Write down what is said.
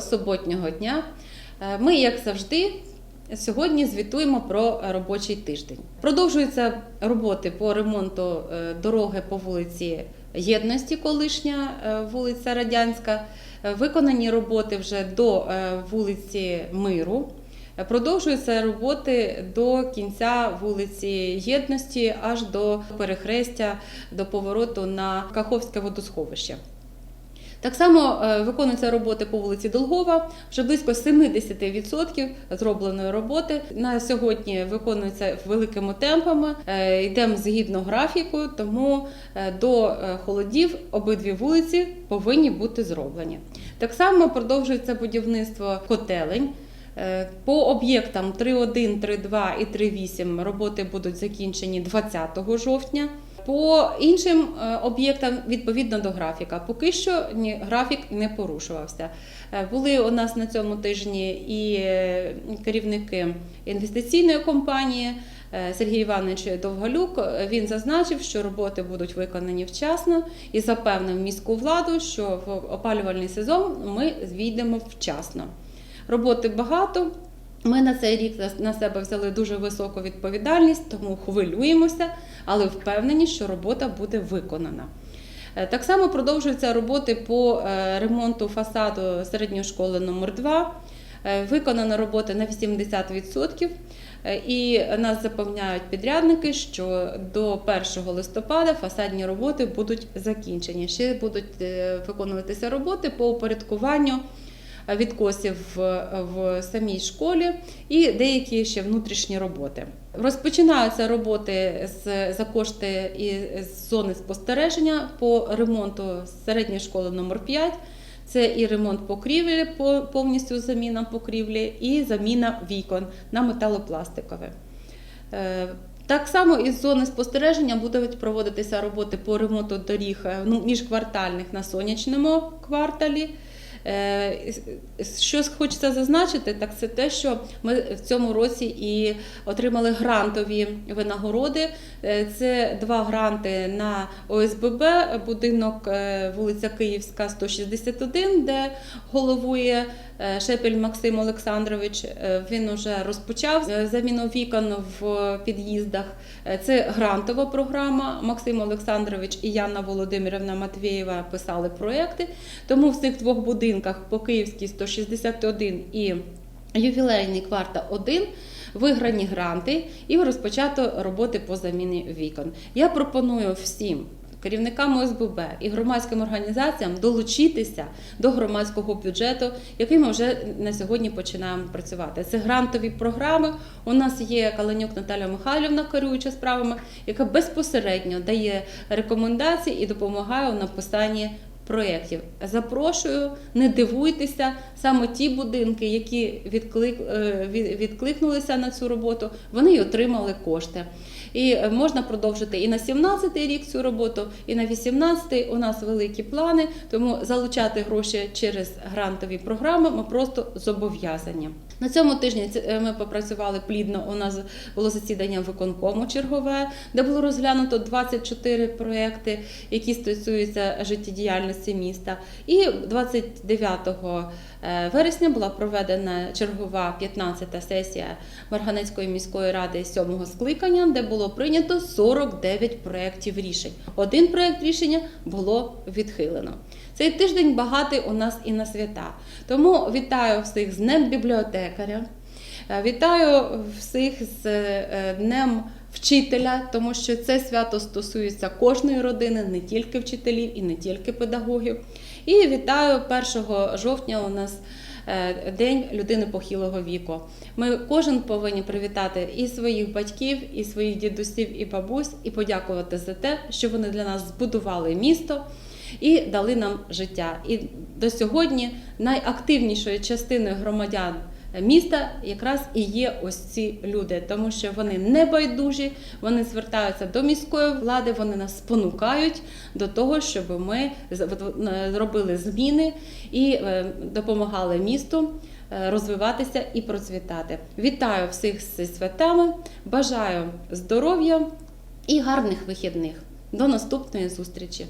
суботнього дня. Е, Ми, як завжди, сьогодні звітуємо про робочий тиждень. Продовжуються роботи по ремонту е, дороги по вулиці Єдності, колишня е, вулиця Радянська. Виконані роботи вже до вулиці Миру. Продовжуються роботи до кінця вулиці Єдності аж до перехрестя, до повороту на Каховське водосховище. Так само е, виконуються роботи по вулиці Долгова. Вже близько 70% зробленої роботи на сьогодні виконується великими темпами. Е, Йдемо згідно графіку, тому е, до холодів обидві вулиці повинні бути зроблені. Так само продовжується будівництво котелень. По об'єктам 3.1, 3.2 і 3.8 роботи будуть закінчені 20 жовтня. По іншим е, об'єктам відповідно до графіка. Поки що ні, графік не порушувався. Е, Були у нас на цьому тижні і е, керівники інвестиційної компанії. Сергій Іванович Довголюк він зазначив, що роботи будуть виконані вчасно і запевнив міську владу, що в опалювальний сезон ми війдемо вчасно. Роботи багато. Ми на цей рік на- себе взяли дуже високу відповідальність, тому хвилюємося, але впевнені, що робота буде виконана. Е, Так само продовжуються роботи по е, ремонту фасаду середньої школи номер 2 Виконана робота на 80%. Е, І нас запевняють підрядники, що до 1 листопада фасадні роботи будуть закінчені. Ще будуть е, виконуватися роботи по упорядкуванню відкосів в, самій школі і деякі ще внутрішні роботи. Розпочинаються роботи за кошти і з зони спостереження по ремонту середньої школи номер 5 Це і ремонт покрівлі, по- повністю заміна покрівлі, і заміна вікон на металопластикове. Е, Так само із зони спостереження будуть проводитися роботи по ремонту доріг е, ну, міжквартальних на сонячному кварталі. Е, Що хочеться зазначити, так це те, що ми в цьому році і отримали грантові винагороди. Е, Це два гранти на ОСББ, будинок е, вулиця Київська, 161, де головує Шепель Максим Олександрович. Е, Він вже розпочав е, заміну вікон в під'їздах. Е, Це грантова програма. Максим Олександрович і Яна Володимирівна Матвєєва писали проекти. Тому в цих двох будинках по Київській 161 і ювілейний кварта 1 виграні гранти і розпочато роботи по заміні вікон. Я пропоную всім. Керівникам ОСББ і громадським організаціям долучитися до громадського бюджету, який ми вже на сьогодні починаємо працювати. Це грантові програми. У нас є Каленюк Наталя Михайлівна, керуюча справами, яка безпосередньо дає рекомендації і допомагає у написанні проєктів. Запрошую, не дивуйтеся, саме ті будинки, які е, відкликнулися на цю роботу, вони й отримали кошти. І е, можна продовжити і на 17-й рік цю роботу, і на 18-й у нас великі плани, тому залучати гроші через грантові програми ми просто зобов'язані. На цьому тижні е, ми попрацювали плідно. У нас було засідання виконкому чергове, де було розглянуто 24 проекти, які стосуються життєдіяльності міста. І 29 е, вересня була проведена чергова 15-та сесія Марганецької міської ради 7-го скликання, де було прийнято 49 проєктів рішень. Один проєкт рішення було відхилено. Цей тиждень багатий у нас і на свята. Тому вітаю всіх з Днем бібліотекаря. Е, Вітаю всіх з е, Днем вчителя, тому що це свято стосується кожної родини, не тільки вчителів і не тільки педагогів. І вітаю 1 жовтня у нас е, День людини похилого віку. Ми кожен повинні привітати і своїх батьків, і своїх дідусів і бабусь, і подякувати за те, що вони для нас збудували місто і дали нам життя. І до сьогодні найактивнішою частиною громадян міста якраз і є ось ці люди, тому що вони не байдужі, вони звертаються до міської влади, вони нас спонукають до того, щоб ми з- зробили зміни і е, допомагали місту. е, Розвиватися і процвітати. Вітаю всіх зі святами, бажаю здоров'я і гарних вихідних. До наступної зустрічі!